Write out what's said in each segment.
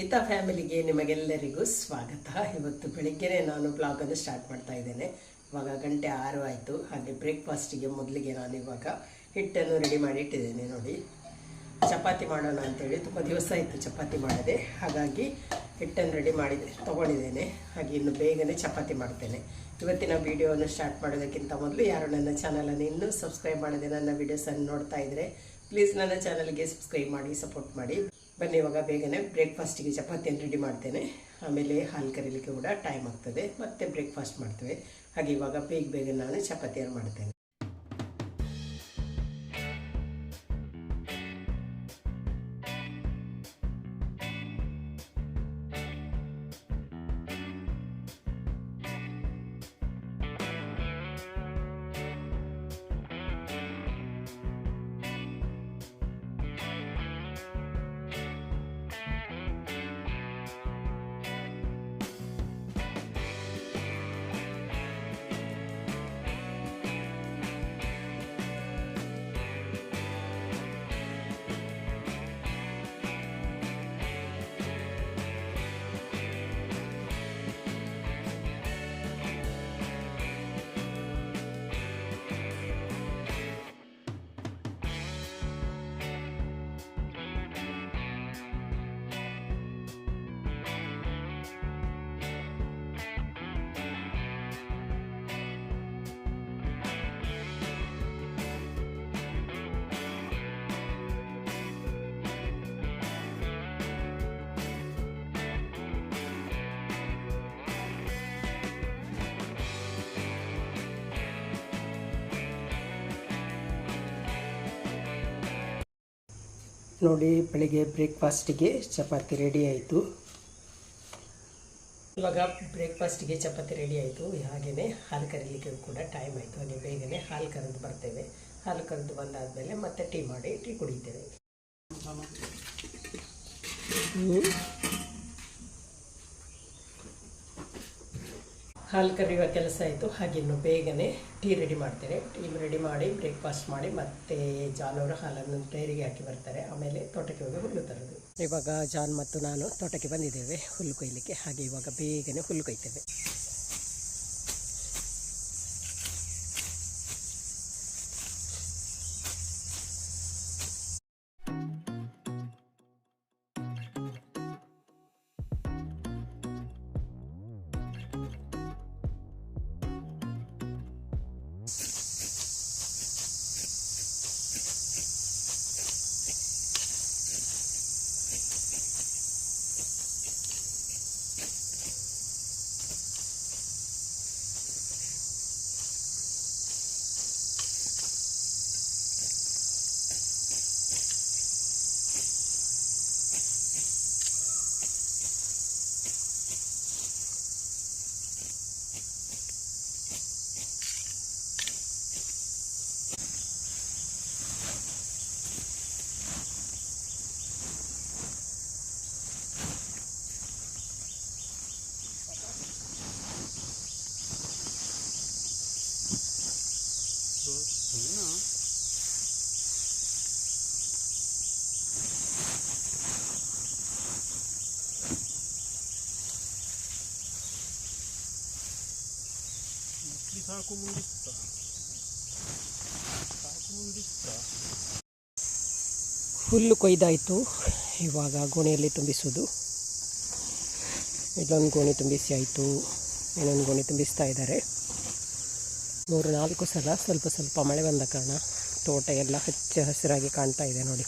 ಹಿತ ಫ್ಯಾಮಿಲಿಗೆ ನಿಮಗೆಲ್ಲರಿಗೂ ಸ್ವಾಗತ. ಇವತ್ತು ಬೆಳಿಗ್ಗೆನೆ ನಾನು ಬ್ಲಾಗನ್ನು ಸ್ಟಾರ್ಟ್ ಮಾಡ್ತಾ ಇದ್ದೇನೆ. ಇವಾಗ ಗಂಟೆ ಆರು ಆಯಿತು. ಹಾಗೆ ಬ್ರೇಕ್ಫಾಸ್ಟಿಗೆ ಮೊದಲಿಗೆ ನಾನು ಇವಾಗ ಹಿಟ್ಟನ್ನು ರೆಡಿ ಮಾಡಿ ಇಟ್ಟಿದ್ದೇನೆ ನೋಡಿ. ಚಪಾತಿ ಮಾಡೋಣ ಅಂತೇಳಿ ತುಂಬ ದಿವಸ ಆಯಿತು ಚಪಾತಿ ಮಾಡದೆ. ಹಾಗಾಗಿ ಹಿಟ್ಟನ್ನು ರೆಡಿ ಮಾಡಿ ತೊಗೊಂಡಿದ್ದೇನೆ. ಹಾಗೆ ಇನ್ನು ಬೇಗನೆ ಚಪಾತಿ ಮಾಡ್ತೇನೆ. ಇವತ್ತಿನ ವೀಡಿಯೋವನ್ನು ಸ್ಟಾರ್ಟ್ ಮಾಡೋದಕ್ಕಿಂತ ಮೊದಲು ಯಾರು ನನ್ನ ಚಾನಲನ್ನು ಇನ್ನೂ ಸಬ್ಸ್ಕ್ರೈಬ್ ಮಾಡದೆ ನನ್ನ ವೀಡಿಯೋಸನ್ನು ನೋಡ್ತಾ ಇದ್ದರೆ ಪ್ಲೀಸ್ ನನ್ನ ಚಾನಲ್ಗೆ ಸಬ್ಸ್ಕ್ರೈಬ್ ಮಾಡಿ ಸಪೋರ್ಟ್ ಮಾಡಿ. ಬನ್ನಿ, ಇವಾಗ ಬೇಗನೆ ಬ್ರೇಕ್ಫಾಸ್ಟಿಗೆ ಚಪಾತಿಯನ್ನು ರೆಡಿ ಮಾಡ್ತೇನೆ. ಆಮೇಲೆ ಹಾಲು ಕರೀಲಿಕ್ಕೆ ಕೂಡ ಟೈಮ್ ಆಗ್ತದೆ. ಮತ್ತೆ ಬ್ರೇಕ್ಫಾಸ್ಟ್ ಮಾಡ್ತೇವೆ. ಹಾಗೆ ಇವಾಗ ಬೇಗ ಬೇಗ ನಾನು ಚಪಾತಿಯನ್ನು ಮಾಡ್ತೇನೆ. ನೋಡಿ, ಬೆಳಿಗ್ಗೆ ಬ್ರೇಕ್ಫಾಸ್ಟಿಗೆ ಚಪಾತಿ ರೆಡಿ ಆಯಿತು. ಇವಾಗ ಬ್ರೇಕ್ಫಾಸ್ಟಿಗೆ ಚಪಾತಿ ರೆಡಿ ಆಯಿತು. ಹಾಗೆಯೇ ಹಾಲು ಕರೀಲಿಕ್ಕೆ ಕೂಡ ಟೈಮ್ ಆಯಿತು. ಹಾಗೆ ಬೇಗನೆ ಹಾಲು ಕರೆದು ಬರ್ತೇವೆ. ಹಾಲು ಕರೆದು ಬಂದಾದಮೇಲೆ ಮತ್ತೆ ಟೀ ಮಾಡಿ, ಟೀ ಕುಡಿತೇವೆ ಹಾಲು ಕರೆಯುವ ಕೆಲಸ ಆಯಿತು ಹಾಗೆ ಇನ್ನು ಬೇಗನೆ ಟೀ ರೆಡಿ ಮಾಡ್ತೇನೆ. ಟೀ ರೆಡಿ ಮಾಡಿ ಬ್ರೇಕ್ಫಾಸ್ಟ್ ಮಾಡಿ ಮತ್ತೆ ಜಾನ್ ಅವರು ಹಾಲನ್ನು ಡೈರಿಗೆ ಹಾಕಿ ಬರ್ತಾರೆ. ಆಮೇಲೆ ತೋಟಕ್ಕೆ ಹೋಗಿ ಹುಲ್ಲು ತರೋದು. ಇವಾಗ ಜಾನ್ ಮತ್ತು ನಾನು ತೋಟಕ್ಕೆ ಬಂದಿದ್ದೇವೆ. ಹುಲ್ಲು ಕೊಯ್ಲಿಕ್ಕೆ. ಹಾಗೆ ಇವಾಗ ಬೇಗನೆ ಹುಲ್ಲು ಕೊಯ್ತೇವೆ. ಸಾಕು ಮುಂದಿತ್ತ ಸಾಕು ಮುಂದಿತ್ತ ಹುಲ್ಲು ಕೊಯ್ದಾಯಿತು. ಇವಾಗ ಗೋಣಿಯಲ್ಲಿ ತುಂಬಿಸೋದು ಇಲ್ಲೊಂದು ಗೋಣಿ ತುಂಬಿಸಿ ಆಯಿತು. ಇನ್ನೊಂದು ಗೋಣಿ ತುಂಬಿಸ್ತಾ ಇದ್ದಾರೆ. ಮೂರು ನಾಲ್ಕು ಸಲ ಸ್ವಲ್ಪ ಸ್ವಲ್ಪ ಮಳೆ ಬಂದ ಕಾರಣ ತೋಟ ಎಲ್ಲ ಹಚ್ಚ ಹಸಿರಾಗಿ ಕಾಣ್ತಾ ಇದೆ ನೋಡಿ.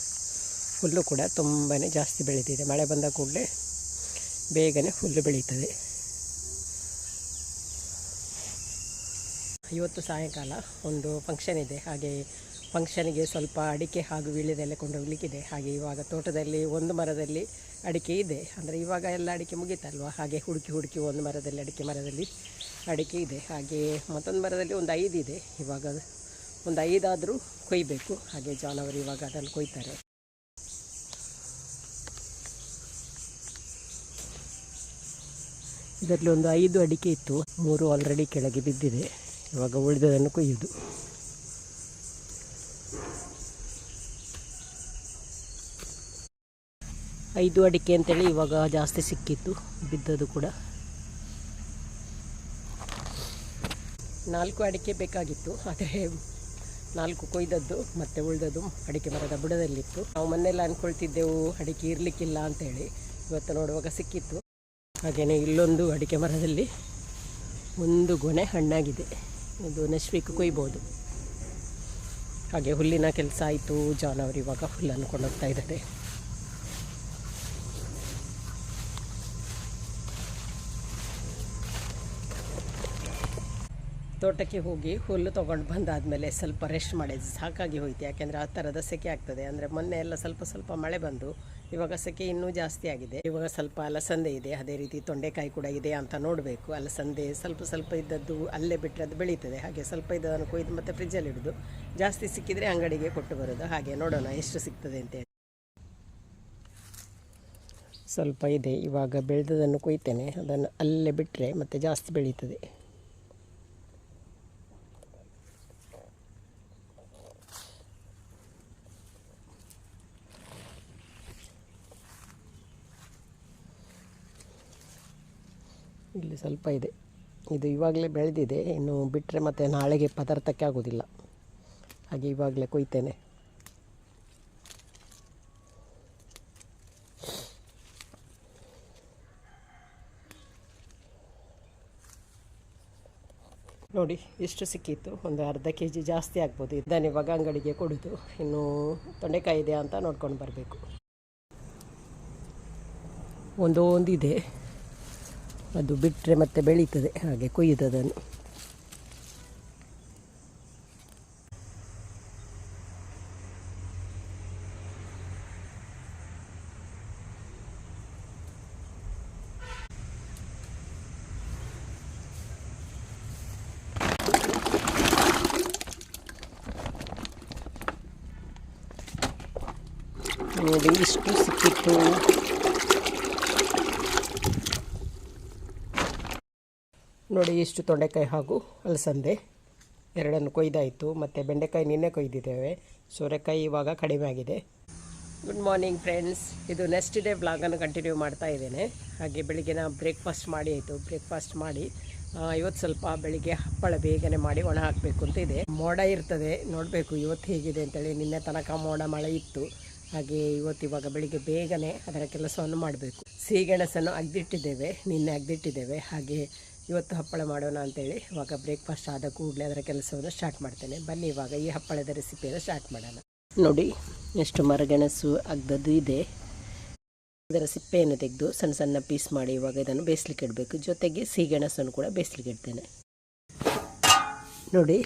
ಹುಲ್ಲು ಕೂಡ ತುಂಬಾ ಜಾಸ್ತಿ ಬೆಳೀತಿದೆ. ಮಳೆ ಬಂದ ಕೂಡಲೇ ಬೇಗನೆ ಹುಲ್ಲು ಬೆಳೀತದೆ. ಇವತ್ತು ಸಾಯಂಕಾಲ ಒಂದು ಫಂಕ್ಷನ್ ಇದೆ. ಹಾಗೆ ಫಂಕ್ಷನಿಗೆ ಸ್ವಲ್ಪ ಅಡಿಕೆ ಹಾಗೂ ವೀಳ್ಯದೆಲೆ ಕೊಂಡೋಗ್ಲಿಕ್ಕಿದೆ ಹಾಗೆ ಇವಾಗ ತೋಟದಲ್ಲಿ ಒಂದು ಮರದಲ್ಲಿ ಅಡಿಕೆ ಇದೆ. ಅಂದರೆ ಇವಾಗ ಎಲ್ಲ ಅಡಿಕೆ ಮುಗೀತಲ್ವ? ಹಾಗೆ ಹುಡುಕಿ ಹುಡುಕಿ ಒಂದು ಮರದಲ್ಲಿ, ಅಡಿಕೆ ಮರದಲ್ಲಿ ಅಡಿಕೆ ಇದೆ, ಹಾಗೆ ಮತ್ತೊಂದು ಮರದಲ್ಲಿ ಒಂದು ಐದು ಇದೆ. ಇವಾಗ ಒಂದು ಐದಾದರೂ ಕೊಯ್ಬೇಕು. ಹಾಗೆ ಜಾನವರು ಇವಾಗ ಅದನ್ನು ಕೊಯ್ತಾರೆ. ಇದರಲ್ಲಿ ಒಂದು ಐದು ಅಡಿಕೆ ಇತ್ತು. ಮೂರು ಆಲ್ರೆಡಿ ಕೆಳಗೆ ಬಿದ್ದಿದೆ. ಇವಾಗ ಉಳಿದದನ್ನು ಕೊಯ್ಯೋದು ಐದು ಅಡಿಕೆ ಅಂತೇಳಿ ಇವಾಗ ಜಾಸ್ತಿ ಸಿಕ್ಕಿತ್ತು. ಬಿದ್ದದು ಕೂಡ. ನಾಲ್ಕು ಅಡಿಕೆ ಬೇಕಾಗಿತ್ತು, ಆದರೆ ನಾಲ್ಕು ಕೊಯ್ದದ್ದು, ಮತ್ತೆ ಉಳಿದದ್ದು ಅಡಿಕೆ ಮರದ ಬುಡದಲ್ಲಿತ್ತು. ನಾವು ಮೊನ್ನೆಲ್ಲ ಅಂದ್ಕೊಳ್ತಿದ್ದೆವು ಅಡಿಕೆ ಇರಲಿಕ್ಕಿಲ್ಲ ಅಂತೇಳಿ. ಇವತ್ತು ನೋಡುವಾಗ ಸಿಕ್ಕಿತ್ತು. ಹಾಗೆಯೇ ಇಲ್ಲೊಂದು ಅಡಿಕೆ ಮರದಲ್ಲಿ ಒಂದು ಗೊನೆ ಹಣ್ಣಾಗಿದೆ. ಇದು ನಶ್ವಿಕ್ ವೀಕ್ ಕೊಯ್ಬೋದು. ಹಾಗೆ ಹುಲ್ಲಿನ ಕೆಲಸ ಆಯಿತು. ಜಾನವರು ಇವಾಗ ಹುಲ್ಲನ್ನು ಕೊಂಡೋಗ್ತಾ ಇದ್ದಾರೆ. ತೋಟಕ್ಕೆ ಹೋಗಿ ಹುಲ್ಲು ತೊಗೊಂಡು ಬಂದಾದಮೇಲೆ ಸ್ವಲ್ಪ ರೆಸ್ಟ್ ಮಾಡಿ ಸಾಕಾಗಿ ಹೋಯ್ತು. ಯಾಕೆಂದರೆ ಆ ಥರದ ಸೆಕೆ ಆಗ್ತದೆ. ಅಂದರೆ ಮೊನ್ನೆ ಎಲ್ಲ ಸ್ವಲ್ಪ ಸ್ವಲ್ಪ ಮಳೆ ಬಂದು ಇವಾಗ ಸೆಕೆ ಇನ್ನೂ ಜಾಸ್ತಿ ಆಗಿದೆ. ಇವಾಗ ಸ್ವಲ್ಪ ಅಲಸಂದೆ ಇದೆ. ಅದೇ ರೀತಿ ತೊಂಡೆಕಾಯಿ ಕೂಡ ಇದೆ ಅಂತ ನೋಡಬೇಕು. ಅಲಸಂದೆ ಸ್ವಲ್ಪ ಸ್ವಲ್ಪ ಇದ್ದದ್ದು ಅಲ್ಲೇ ಬಿಟ್ಟರೆ ಅದು ಬೆಳೀತದೆ. ಹಾಗೆ ಸ್ವಲ್ಪ ಇದ್ದದನ್ನು ಕೊಯ್ದು ಮತ್ತೆ ಫ್ರಿಜ್ಜಲ್ಲಿ ಹಿಡಿದು ಜಾಸ್ತಿ ಸಿಕ್ಕಿದರೆ ಅಂಗಡಿಗೆ ಕೊಟ್ಟು ಬರೋದು. ಹಾಗೆ ನೋಡೋಣ ಎಷ್ಟು ಸಿಗ್ತದೆ ಅಂತೇಳಿ ಸ್ವಲ್ಪ ಇದೆ. ಇವಾಗ ಬೆಳೆದದನ್ನು ಕೊಯ್ತೇನೆ. ಅದನ್ನು ಅಲ್ಲೇ ಬಿಟ್ಟರೆ ಮತ್ತೆ ಜಾಸ್ತಿ ಬೆಳೀತದೆ. ಇಲ್ಲಿ ಸ್ವಲ್ಪ ಇದೆ. ಇದು ಇವಾಗಲೇ ಬೆಳೆದಿದೆ. ಇನ್ನು ಬಿಟ್ಟರೆ ಮತ್ತೆ ನಾಳೆಗೆ ಪದಾರ್ಥಕ್ಕೆ ಆಗೋದಿಲ್ಲ. ಹಾಗೆ ಇವಾಗಲೇ ಕೊಯ್ತೇನೆ. ನೋಡಿ, ಎಷ್ಟು ಸಿಕ್ಕಿತ್ತು? ಒಂದು ಅರ್ಧ ಕೆ ಜಿ ಜಾಸ್ತಿ ಆಗ್ಬೋದು. ಇದನ್ನು ಇವಾಗ ಅಂಗಡಿಗೆ ಕೊಡೋದು. ಇನ್ನು ತೊಂಡೆಕಾಯಿ ಇದೆಯಾ ಅಂತ ನೋಡ್ಕೊಂಡು ಬರಬೇಕು. ಒಂದು ಒಂದಿದೆ ಅದು ಬಿಟ್ಟರೆ ಮತ್ತೆ ಬೆಳೀತದೆ ಹಾಗೆ ಕೊಯ್ಯುವುದನ್ನು ನೋಡಿ ಇಷ್ಟು ಸಿಕ್ಕಿತ್ತು. ನೋಡಿ, ಇಷ್ಟು ತೊಂಡೆಕಾಯಿ ಹಾಗೂ ಅಲಸಂದೆ ಎರಡನ್ನು ಕೊಯ್ದಾಯಿತು. ಮತ್ತು ಬೆಂಡೆಕಾಯಿ ನಿನ್ನೆ ಕೊಯ್ದಿದ್ದೇವೆ. ಸೋರೆಕಾಯಿ ಇವಾಗ ಕಡಿಮೆ ಆಗಿದೆ. ಗುಡ್ ಮಾರ್ನಿಂಗ್ ಫ್ರೆಂಡ್ಸ್ ಇದು ನೆಕ್ಸ್ಟ್ ಡೇ ಬ್ಲಾಗನ್ನು ಕಂಟಿನ್ಯೂ ಮಾಡ್ತಾ ಇದ್ದೇನೆ. ಹಾಗೆ ಬೆಳಿಗ್ಗೆ ನಾವು ಬ್ರೇಕ್ಫಾಸ್ಟ್ ಮಾಡಿ ಆಯಿತು. ಬ್ರೇಕ್ಫಾಸ್ಟ್ ಮಾಡಿ ಇವತ್ತು ಸ್ವಲ್ಪ ಬೆಳಿಗ್ಗೆ ಹಪ್ಪಳ ಬೇಗನೆ ಮಾಡಿ ಒಣ ಹಾಕಬೇಕು ಅಂತ ಇದೆ. ಮೋಡ ಇರ್ತದೆ, ನೋಡಬೇಕು ಇವತ್ತು ಹೇಗಿದೆ ಅಂತೇಳಿ. ನಿನ್ನೆ ತನಕ ಮೋಡ ಮಳೆ ಇತ್ತು. ಹಾಗೆ ಇವತ್ತು ಇವಾಗ ಬೆಳಿಗ್ಗೆ ಬೇಗನೆ ಅದರ ಕೆಲಸವನ್ನು ಮಾಡಬೇಕು. ಸಿಹಿಗೆಣಸನ್ನು ಅಗ್ದಿಟ್ಟಿದ್ದೇವೆ. ನಿನ್ನೆ ಅಗ್ದಿಟ್ಟಿದ್ದೇವೆ. ಹಾಗೆ ಇವತ್ತು ಹಪ್ಪಳ ಮಾಡೋಣ ಅಂತೇಳಿ ಇವಾಗ ಬ್ರೇಕ್ಫಾಸ್ಟ್ ಆದ ಕೂಡಲೇ ಅದರ ಕೆಲಸವನ್ನು ಸ್ಟಾರ್ಟ್ ಮಾಡ್ತೇನೆ. ಬನ್ನಿ ಇವಾಗ ಈ ಹಪ್ಪಳದ ರೆಸಿಪಿಯನ್ನು ಸ್ಟಾರ್ಟ್ ಮಾಡೋಣ. ನೋಡಿ, ಎಷ್ಟು ಮರಗೆಣಸು ಅಗ್ದದ್ದು ಇದೆ. ಇದರ ಸಿಪ್ಪೆಯನ್ನು ತೆಗೆದು ಸಣ್ಣ ಸಣ್ಣ ಪೀಸ್ ಮಾಡಿ ಇವಾಗ ಇದನ್ನು ಬೇಯಿಸ್ಲಿಕ್ಕೆ ಇಡಬೇಕು. ಜೊತೆಗೆ ಸಿಹಿಗೆಣಸನ್ನು ಕೂಡ ಬೇಯಿಸ್ಲಿಕ್ಕೆ ಇಡ್ತೇನೆ. ನೋಡಿ,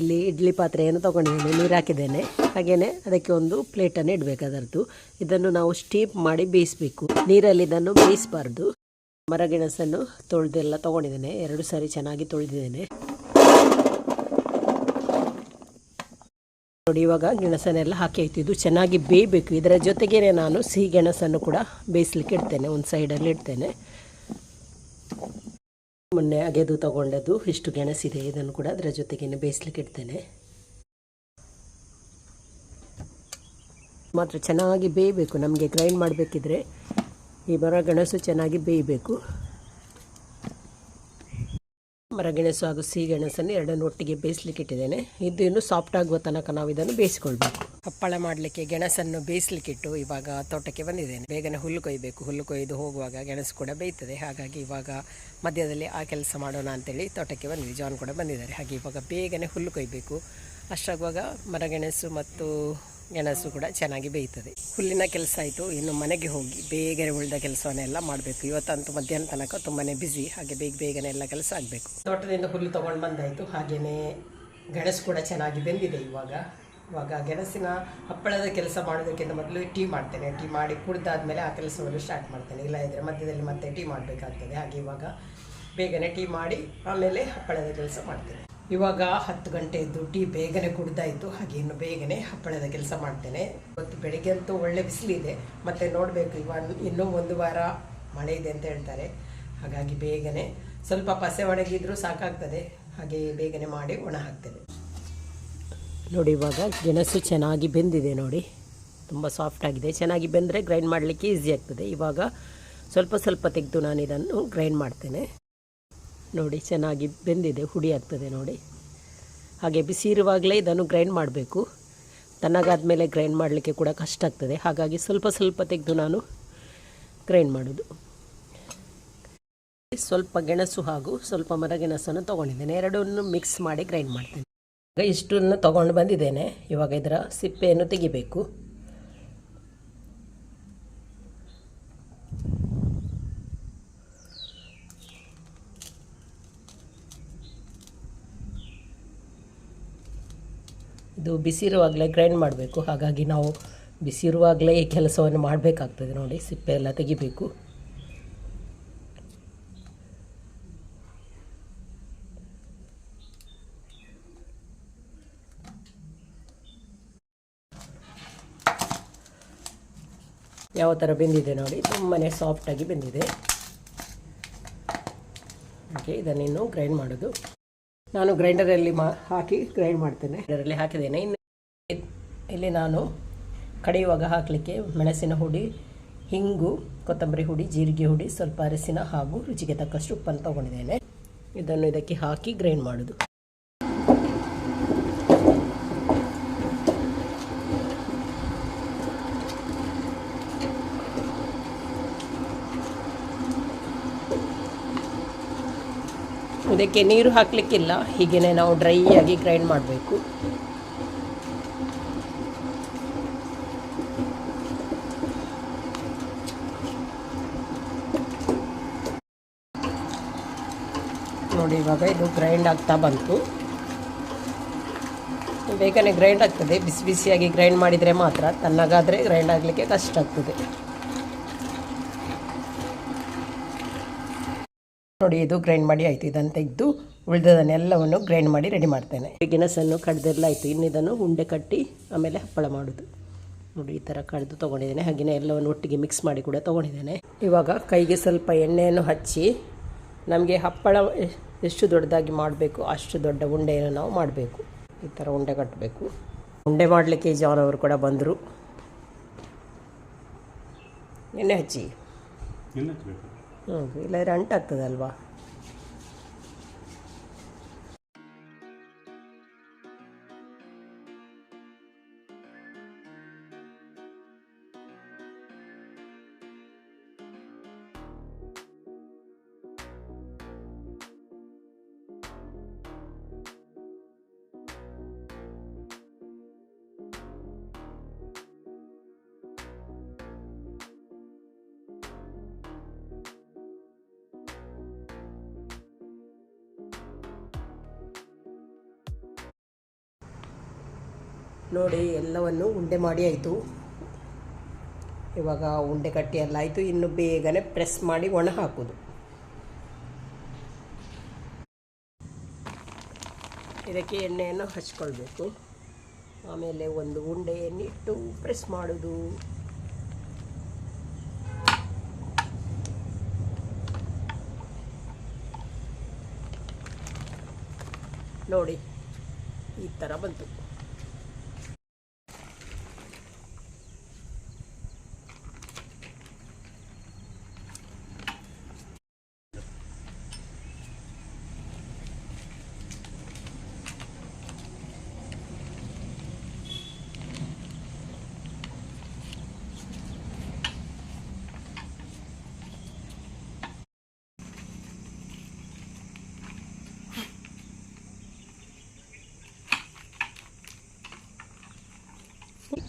ಇಲ್ಲಿ ಇಡ್ಲಿ ಪಾತ್ರೆಯನ್ನು ತೊಗೊಂಡಿದ್ದೇನೆ, ನೀರು ಹಾಕಿದ್ದೇನೆ. ಹಾಗೆಯೇ ಅದಕ್ಕೆ ಒಂದು ಪ್ಲೇಟನ್ನು ಇಡಬೇಕು ಅದರದ್ದು. ಇದನ್ನು ನಾವು ಸ್ಟೀಪ್ ಮಾಡಿ ಬೇಯಿಸಬೇಕು. ನೀರಲ್ಲಿ ಇದನ್ನು ಬೇಯಿಸಬಾರ್ದು. ಮರಗೆಣಸನ್ನು ತೊಳೆದೆಲ್ಲ ತೊಗೊಂಡಿದ್ದೇನೆ. ಎರಡು ಸಾರಿ ಚೆನ್ನಾಗಿ ತೊಳೆದಿದ್ದೇನೆ. ನೋಡಿ, ಇವಾಗ ಗೆಣಸನ್ನೆಲ್ಲ ಹಾಕಿ ಆಯ್ತು. ಚೆನ್ನಾಗಿ ಬೇಯಬೇಕು. ಇದರ ಜೊತೆಗೇನೆ ನಾನು ಸಿಹಿ ಗೆಣಸನ್ನು ಕೂಡ ಬೇಯಿಸ್ಲಿಕ್ಕೆ ಇಡ್ತೇನೆ. ಒಂದು ಸೈಡಲ್ಲಿ ಇಡ್ತೇನೆ. ಮೊನ್ನೆ ಅಗೆದು ತಗೊಂಡದ್ದು ಇಷ್ಟು ಗೆಣಸಿದೆ. ಇದನ್ನು ಕೂಡ ಅದರ ಜೊತೆಗೇನೆ ಬೇಯಿಸ್ಲಿಕ್ಕೆ ಇಡ್ತೇನೆ. ಮಾತ್ರ ಚೆನ್ನಾಗಿ ಬೇಯಬೇಕು. ನಮಗೆ ಗ್ರೈಂಡ್ ಮಾಡಬೇಕಿದ್ರೆ ಈ ಮರ ಗೆಣಸು ಚೆನ್ನಾಗಿ ಬೇಯಬೇಕು. ಮರಗೆಣಸು ಹಾಗೂ ಸಿಹಿ ಗೆಣಸನ್ನು ಎರಡನ್ನು ಒಟ್ಟಿಗೆ ಬೇಯಿಸ್ಲಿಕ್ಕೆ ಇಟ್ಟಿದ್ದೇನೆ. ಇದು ಇನ್ನು ಸಾಫ್ಟ್ ಆಗುವ ತನಕ ನಾವು ಇದನ್ನು ಬೇಯಿಸ್ಕೊಳ್ಬೇಕು. ಹಪ್ಪಳ ಮಾಡಲಿಕ್ಕೆ ಗೆಣಸನ್ನು ಬೇಯಿಸ್ಲಿಕ್ಕಿಟ್ಟು ಇವಾಗ ತೋಟಕ್ಕೆ ಬಂದಿದ್ದೇನೆ. ಬೇಗನೆ ಹುಲ್ಲು ಕೊಯ್ಬೇಕು. ಹುಲ್ಲು ಕೊಯ್ದು ಹೋಗುವಾಗ ಗೆಣಸು ಕೂಡ ಬೇಯ್ತದೆ. ಹಾಗಾಗಿ ಇವಾಗ ಮಧ್ಯದಲ್ಲಿ ಆ ಕೆಲಸ ಮಾಡೋಣ ಅಂತೇಳಿ ತೋಟಕ್ಕೆ ಬಂದಿದೆ ಜಾನ್ ಕೂಡ ಬಂದಿದ್ದಾರೆ. ಹಾಗೆ ಇವಾಗ ಬೇಗನೆ ಹುಲ್ಲು ಕೊಯ್ಬೇಕು. ಅಷ್ಟಾಗುವಾಗ ಮರಗೆಣಸು ಮತ್ತು ಗೆಣಸು ಕೂಡ ಚೆನ್ನಾಗಿ ಬೇಯ್ತದೆ. ಹುಲ್ಲಿನ ಕೆಲಸ ಆಯಿತು, ಇನ್ನು ಮನೆಗೆ ಹೋಗಿ ಬೇಗನೆ ಉಳಿದ ಕೆಲಸವನ್ನೆಲ್ಲ ಮಾಡಬೇಕು. ಇವತ್ತಂತೂ ಮಧ್ಯಾಹ್ನ ತನಕ ತುಂಬಾ ಬ್ಯುಸಿ ಹಾಗೆ ಬೇಗ ಬೇಗನೆ ಎಲ್ಲ ಕೆಲಸ ಆಗಬೇಕು. ತೋಟದಿಂದ ಹುಲ್ಲು ತೊಗೊಂಡು ಬಂದಾಯಿತು ಹಾಗೆಯೇ ಗೆಣಸು ಕೂಡ ಚೆನ್ನಾಗಿ ಬೆಂದಿದೆ ಇವಾಗ. ಇವಾಗ ಗೆಣಸಿನ ಹಪ್ಪಳದ ಕೆಲಸ ಮಾಡೋದಕ್ಕಿಂತ ಮೊದಲು ಟೀ ಮಾಡ್ತೇನೆ. ಟೀ ಮಾಡಿ ಕುಡಿದಾದ್ಮೇಲೆ ಆ ಕೆಲಸವನ್ನು ಸ್ಟಾರ್ಟ್ ಮಾಡ್ತೇನೆ. ಇಲ್ಲ ಇದ್ದರೆ ಮಧ್ಯದಲ್ಲಿ ಮತ್ತೆ ಟೀ ಮಾಡಬೇಕಾಗ್ತದೆ. ಹಾಗೆ ಇವಾಗ ಬೇಗನೆ ಟೀ ಮಾಡಿ, ಆಮೇಲೆ ಹಪ್ಪಳದ ಕೆಲಸ ಮಾಡ್ತೇನೆ. ಇವಾಗ ಹತ್ತು ಗಂಟೆ ಎದ್ದು ಟೀ ಬೇಗನೆ ಕುಡ್ದಾಯಿತು. ಹಾಗೆ ಇನ್ನು ಬೇಗನೆ ಹಪ್ಪಳದ ಕೆಲಸ ಮಾಡ್ತೇನೆ. ಇವತ್ತು ಬೆಳಿಗ್ಗೆ ಅಂತೂ ಒಳ್ಳೆ ಬಿಸಿಲಿದೆ. ಮತ್ತೆ ನೋಡಬೇಕು, ಇವಾಗ ಇನ್ನೂ ಒಂದು ವಾರ ಮಳೆ ಇದೆ ಅಂತ ಹೇಳ್ತಾರೆ. ಹಾಗಾಗಿ ಬೇಗನೆ ಸ್ವಲ್ಪ ಪಸೆ ಒಣಗಿದ್ರೂ ಸಾಕಾಗ್ತದೆ. ಹಾಗೆ ಬೇಗನೆ ಮಾಡಿ ಒಣ ಹಾಕ್ತೇನೆ. ನೋಡಿ, ಇವಾಗ ಗೆಣಸು ಚೆನ್ನಾಗಿ ಬೆಂದಿದೆ ನೋಡಿ. ತುಂಬ ಸಾಫ್ಟ್ ಆಗಿದೆ. ಚೆನ್ನಾಗಿ ಬೆಂದರೆ ಗ್ರೈಂಡ್ ಮಾಡಲಿಕ್ಕೆ ಈಸಿ ಆಗ್ತದೆ. ಇವಾಗ ಸ್ವಲ್ಪ ಸ್ವಲ್ಪ ತೆಗೆದು ನಾನು ಇದನ್ನು ಗ್ರೈಂಡ್ ಮಾಡ್ತೇನೆ. ನೋಡಿ, ಚೆನ್ನಾಗಿ ಬೆಂದಿದೆ, ಹುಡಿ ಆಗ್ತದೆ ನೋಡಿ. ಹಾಗೆ ಬಿಸಿ ಇರುವಾಗಲೇ ಇದನ್ನು ಗ್ರೈಂಡ್ ಮಾಡಬೇಕು. ತಣ್ಣಗಾದ ಮೇಲೆ ಗ್ರೈಂಡ್ ಮಾಡಲಿಕ್ಕೆ ಕೂಡ ಕಷ್ಟ ಆಗ್ತದೆ. ಹಾಗಾಗಿ ಸ್ವಲ್ಪ ಸ್ವಲ್ಪ ತೆಗೆದು ನಾನು ಗ್ರೈಂಡ್ ಮಾಡೋದು. ಸ್ವಲ್ಪ ಗೆಣಸು ಹಾಗೂ ಸ್ವಲ್ಪ ಮರಗೆಣಸನ್ನು ತೊಗೊಂಡಿದ್ದೇನೆ. ಎರಡನ್ನು ಮಿಕ್ಸ್ ಮಾಡಿ ಗ್ರೈಂಡ್ ಮಾಡ್ತೇನೆ. ಇಷ್ಟನ್ನು ತೊಗೊಂಡು ಬಂದಿದ್ದೇನೆ. ಇವಾಗ ಇದರ ಸಿಪ್ಪೆಯನ್ನು ತೆಗಿಬೇಕು. ಇದು ಬಿಸಿ ಇರುವಾಗಲೇ ಗ್ರೈಂಡ್ ಮಾಡಬೇಕು. ಹಾಗಾಗಿ ನಾವು ಬಿಸಿ ಇರುವಾಗಲೇ ಈ ಕೆಲಸವನ್ನು ಮಾಡಬೇಕಾಗ್ತದೆ ನೋಡಿ, ಸಿಪ್ಪೆ ಎಲ್ಲ ತೆಗಿಬೇಕು. ಯಾವ ಥರ ಬೆಂದಿದೆ ನೋಡಿ ತುಂಬಾ ಸಾಫ್ಟಾಗಿ ಬೆಂದಿದೆ. ಹಾಗೆ ಇದನ್ನಿನ್ನು ಗ್ರೈಂಡ್ ಮಾಡೋದು. ನಾನು ಗ್ರೈಂಡರಲ್ಲಿ ಮಾ, ಹಾಕಿ ಗ್ರೈಂಡ್ ಮಾಡ್ತೇನೆ. ಗ್ರೈಂಡರಲ್ಲಿ ಹಾಕಿದ್ದೇನೆ. ಇನ್ನು ಇಲ್ಲಿ ನಾನು ಕಡಿಯುವಾಗ ಹಾಕಲಿಕ್ಕೆ ಮೆಣಸಿನ ಹುಡಿ, ಹಿಂಗು, ಕೊತ್ತಂಬರಿ ಹುಡಿ, ಜೀರಿಗೆ ಹುಡಿ, ಸ್ವಲ್ಪ ಅರಿಸಿನ ಹಾಗೂ ರುಚಿಗೆ ತಕ್ಕಷ್ಟು ಉಪ್ಪನ್ನು ತೊಗೊಂಡಿದ್ದೇನೆ. ಇದನ್ನು ಇದಕ್ಕೆ ಹಾಕಿ ಗ್ರೈಂಡ್ ಮಾಡೋದು. ಇದಕ್ಕೆ ನೀರು ಹಾಕಲಿಕ್ಕಿಲ್ಲ ಹೀಗೇ ನಾವು ಡ್ರೈ ಆಗಿ ಗ್ರೈಂಡ್ ಮಾಡಬೇಕು. ನೋಡಿ, ಇವಾಗ ಇದು ಗ್ರೈಂಡ್ ಆಗ್ತಾ ಬಂತು. ಬೇಗನೆ ಗ್ರೈಂಡ್ ಆಗ್ತದೆ. ಬಿಸಿ ಬಿಸಿಯಾಗಿ ಗ್ರೈಂಡ್ ಮಾಡಿದರೆ ಮಾತ್ರ ತಣ್ಣಗಾದರೆ ಗ್ರೈಂಡ್ ಆಗಲಿಕ್ಕೆ ಕಷ್ಟ ಆಗ್ತದೆ. ನೋಡಿ ಇದು ಗ್ರೈಂಡ್ ಮಾಡಿ ಆಯಿತು. ಇದನ್ನು ತೆಗೆದು ಉಳಿದದನ್ನೆಲ್ಲವನ್ನು ಗ್ರೈಂಡ್ ಮಾಡಿ ರೆಡಿ ಮಾಡ್ತೇನೆ. ಗೆಣಸನ್ನು ಕಡ್ದೆಲ್ಲ ಆಯಿತು ಇನ್ನು ಇದನ್ನು ಉಂಡೆ ಕಟ್ಟಿ ಆಮೇಲೆ ಹಪ್ಪಳ ಮಾಡೋದು. ನೋಡಿ ಈ ಥರ ಕಡ್ದು ತೊಗೊಂಡಿದ್ದೇನೆ. ಹಾಗೆಯೇ ಎಲ್ಲವನ್ನು ಒಟ್ಟಿಗೆ ಮಿಕ್ಸ್ ಮಾಡಿ ಕೂಡ ತೊಗೊಂಡಿದ್ದೇನೆ. ಇವಾಗ ಕೈಗೆ ಸ್ವಲ್ಪ ಎಣ್ಣೆಯನ್ನು ಹಚ್ಚಿ ನಮಗೆ ಹಪ್ಪಳ ಎಷ್ಟು ದೊಡ್ಡದಾಗಿ ಮಾಡಬೇಕು ಅಷ್ಟು ದೊಡ್ಡ ಉಂಡೆಯನ್ನು ನಾವು ಮಾಡಬೇಕು. ಈ ಥರ ಉಂಡೆ ಕಟ್ಟಬೇಕು ಉಂಡೆ ಮಾಡಲಿಕ್ಕೆ ಜಾನ್ ಅವರು ಕೂಡ ಬಂದರು. ಎಣ್ಣೆ ಹಚ್ಚಿ. ಎಣ್ಣೆ ಹಚ್ಚಬೇಕು ಹ್ಞೂ ನೋಡಿ, ಎಲ್ಲವನ್ನು ಉಂಡೆ ಮಾಡಿ ಆಯಿತು. ಇವಾಗ ಉಂಡೆ ಕಟ್ಟಿ ಎಲ್ಲ ಆಯಿತು. ಇನ್ನು ಬೇಗನೆ ಪ್ರೆಸ್ ಮಾಡಿ ಒಣ ಹಾಕೋದು. ಇದಕ್ಕೆ ಎಣ್ಣೆಯನ್ನು ಹಚ್ಕೊಳ್ಬೇಕು. ಆಮೇಲೆ ಒಂದು ಉಂಡೆಯನ್ನಿಟ್ಟು ಪ್ರೆಸ್ ಮಾಡೋದು. ನೋಡಿ, ಈ ಥರ ಬಂತು.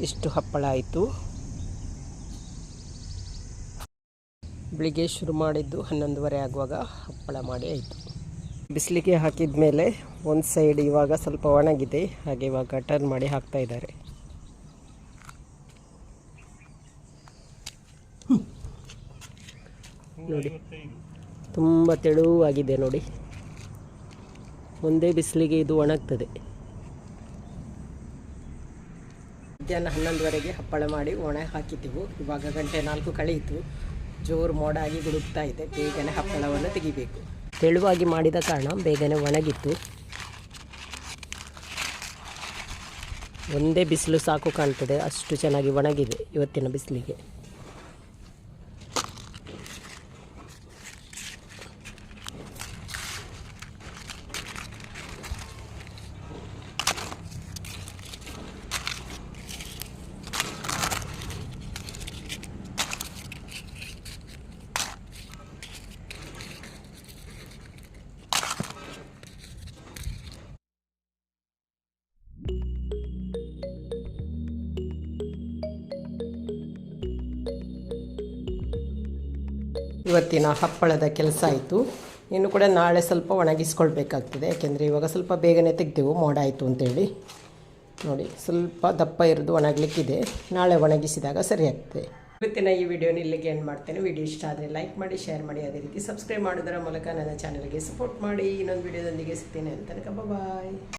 ಇಷ್ಟು ಹಪ್ಪಳ ಆಯಿತು. ಬೆಳಿಗ್ಗೆ ಶುರು ಮಾಡಿದ್ದು ಹನ್ನೊಂದುವರೆ ಆಗುವಾಗ ಹಪ್ಪಳ ಮಾಡಿ ಆಯಿತು. ಬಿಸಿಲಿಗೆ ಹಾಕಿದ ಮೇಲೆ ಒಂದು ಸೈಡ್ ಇವಾಗ ಸ್ವಲ್ಪ ಒಣಗಿದೆ, ಹಾಗೆ ಇವಾಗ ಟರ್ನ್ ಮಾಡಿ ಹಾಕ್ತಾ ಇದ್ದಾರೆ. ನೋಡಿ, ತುಂಬ ತೆಳುವಾಗಿದೆ ನೋಡಿ. ಒಂದೇ ಬಿಸಿಲಿಗೆ ಇದು ಒಣಗ್ತದೆ. ಮಧ್ಯಾಹ್ನ ಹನ್ನೊಂದುವರೆಗೆ ಹಪ್ಪಳ ಮಾಡಿ ಒಣ ಹಾಕಿದ್ದೆವು ಇವಾಗ ಗಂಟೆ ನಾಲ್ಕು ಕಳೆಯಿತು. ಜೋರು ಮೋಡಾಗಿ ಗುಡುಕ್ತಾ ಇದೆ. ಬೇಗನೆ ಹಪ್ಪಳವನ್ನು ತೆಗಿಬೇಕು. ತೆಳುವಾಗಿ ಮಾಡಿದ ಕಾರಣ ಬೇಗನೆ ಒಣಗಿತ್ತು. ಒಂದೇ ಬಿಸಿಲು ಸಾಕು ಕಾಣ್ತದೆ. ಅಷ್ಟು ಚೆನ್ನಾಗಿ ಒಣಗಿದೆ ಇವತ್ತಿನ ಬಿಸಿಲಿಗೆ. ಇವತ್ತಿನ ಹಪ್ಪಳದ ಕೆಲಸ ಆಯಿತು. ಇನ್ನು ಕೂಡ ನಾಳೆ ಸ್ವಲ್ಪ ಒಣಗಿಸ್ಕೊಳ್ಬೇಕಾಗ್ತದೆ. ಯಾಕೆಂದರೆ ಇವಾಗ ಸ್ವಲ್ಪ ಬೇಗನೆ ತೆಗ್ದೆವು, ಮೋಡ ಆಯಿತು ಅಂತೇಳಿ. ನೋಡಿ, ಸ್ವಲ್ಪ ದಪ್ಪ ಇರೋದು ಒಣಗಲಿಕ್ಕಿದೆ. ನಾಳೆ ಒಣಗಿಸಿದಾಗ ಸರಿ ಆಗ್ತದೆ. ಇವತ್ತಿನ ಈ ವಿಡಿಯೋನ ಇಲ್ಲಿಗೆ ಏನು ಮಾಡ್ತೇನೆ. ವಿಡಿಯೋ ಇಷ್ಟ ಆದರೆ ಲೈಕ್ ಮಾಡಿ ಶೇರ್ ಮಾಡಿ, ಅದೇ ರೀತಿ ಸಬ್ಸ್ಕ್ರೈಬ್ ಮಾಡೋದರ ಮೂಲಕ ನನ್ನ ಚಾನಲ್ಗೆ ಸಪೋರ್ಟ್ ಮಾಡಿ. ಇನ್ನೊಂದು ವಿಡಿಯೋದೊಂದಿಗೆ ಸಿಗ್ತೇನೆ ಅಂತ ತನಕ ಬಾಯ್